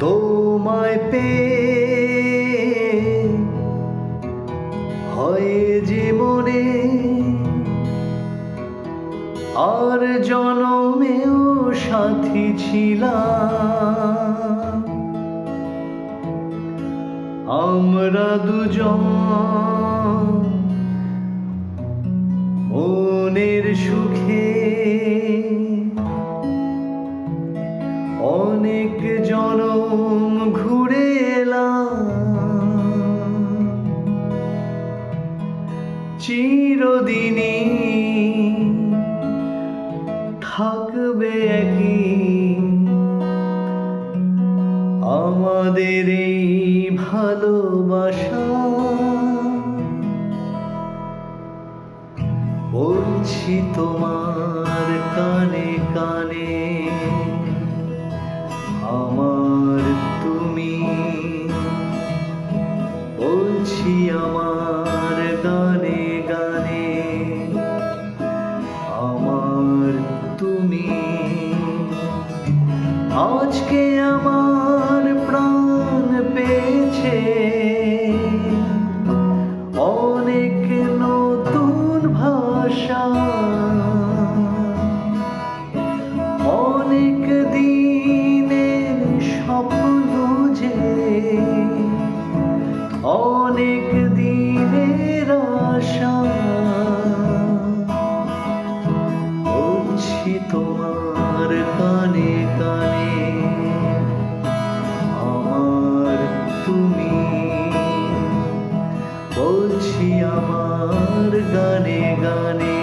তোমায় পেয়ে হয় মনে আর জনমেও সাথী ছিলাম। আমরা দুজন মনের সুখে অনেক জনম ঘুরে এলাম। চিরদিনই থাকবে একই। আমাদের এই ভালোবাসা। বলছি তোমার আমার তুমি। বলছি আমার গানে গানে আমার তুমি। আজকে আমার যে অনেক দিনের আশা। বলছি তোমার কানে কানে আমার তুমি। বলছি আমার গানে গানে।